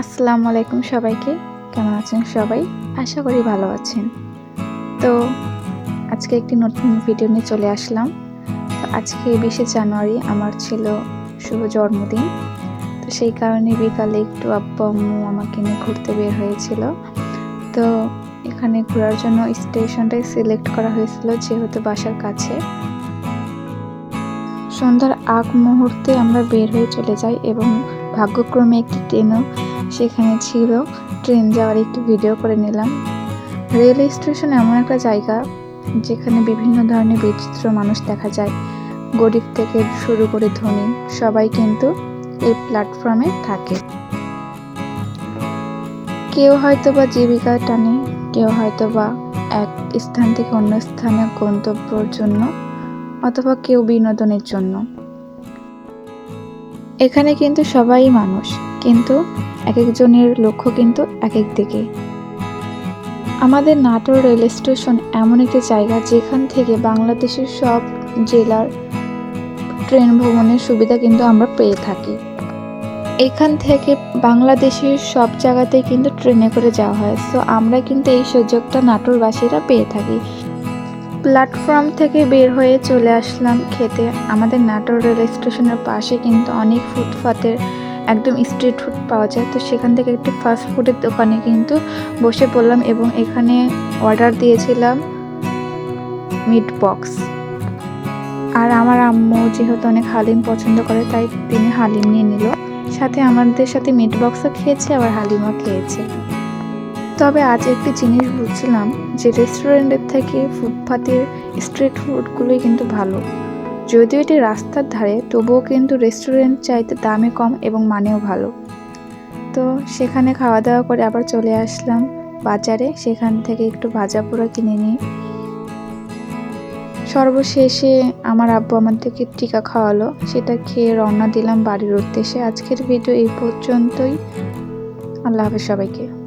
আসসালামু আলাইকুম সবাইকে। কেমন আছেন সবাই? আশা করি ভালো আছেন। তো আজকে একটি নতুন ভিডিও নিয়ে চলে আসলাম। তো আজকে বিশে জানুয়ারি আমার ছিল শুভ জন্মদিন। তো সেই কারণে বিকালে একটু আব্বু আম্মু আমাকে নিয়ে ঘুরতে বের হয়েছিল। তো এখানে ঘোরার জন্য স্টেশনটাই সিলেক্ট করা হয়েছিল যেহেতু বাসার কাছে। সন্ধ্যার আগ মুহূর্তে আমরা বের হয়ে চলে যাই এবং ভাগ্যক্রমে একটি ট্রেনও সেখানে ছিল। ট্রেন যাওয়ার একটি ভিডিও করে নিলাম। রেল স্টেশন এমন একটা জায়গা যেখানে বিভিন্ন ধরনের বিচিত্র মানুষ দেখা যায়। গরিব থেকে শুরু করে ধনী, সবাই কিন্তু এই প্ল্যাটফর্মে থাকে। কেউ হয়তো বা জীবিকা টানে, কেউ হয়তো বা এক স্থান থেকে অন্য স্থানে গন্তব্যর জন্য, অথবা কেউ বিনোদনের জন্য। এখানে কিন্তু সবাই মানুষ, কিন্তু এক একজনের লক্ষ্য কিন্তু এক এক দিকে। আমাদের নাটোর রেল স্টেশন এমন একটি জায়গা যেখান থেকে বাংলাদেশের সব জেলার ট্রেন ভ্রমণের সুবিধা কিন্তু আমরা পেয়ে থাকি। এখান থেকে বাংলাদেশের সব জায়গাতেই কিন্তু ট্রেনে করে যাওয়া হয় সো আমরা কিন্তু এই সুযোগটা নাটোরবাসীরা পেয়ে থাকি। প্ল্যাটফর্ম থেকে বের হয়ে চলে আসলাম খেতে। আমাদের নাটোর রেল স্টেশনের পাশে কিন্তু অনেক ফুটপাতের একদম স্ট্রিট ফুড পাওয়া যায়। তো সেখান থেকে একটি ফাস্ট ফুডের দোকানে কিন্তু বসে পড়লাম এবং এখানে অর্ডার দিয়েছিলাম মিট বক্স। আর আমার আম্মু যেহেতু অনেক হালিম পছন্দ করে, তাই তিনি হালিম নিয়ে নিল। সাথে আমাদের সাথে মিট বক্সও খেয়েছে, আবার হালিমও খেয়েছে। তবে আজ একটি জিনিস বুঝছিলাম যে রেস্টুরেন্টের থেকে ফুটপাতের স্ট্রিট ফুডগুলোই কিন্তু ভালো। যদিও এটি রাস্তার ধারে, তবুও কিন্তু রেস্টুরেন্ট চাইতে দামে কম এবং মানেও ভালো। তো সেখানে খাওয়া দাওয়া করে আবার চলে আসলাম বাজারে, সেখান থেকে একটু ভাজা পোড়া কিনে নিই। সর্বশেষে আমার আব্বু আমার থেকে টিকা খাওয়ালো, সেটা খেয়ে রওনা দিলাম বাড়ির উদ্দেশ্যে। আজকের ভিডিও এই পর্যন্তই। আল্লাহ হাফেজ সবাইকে।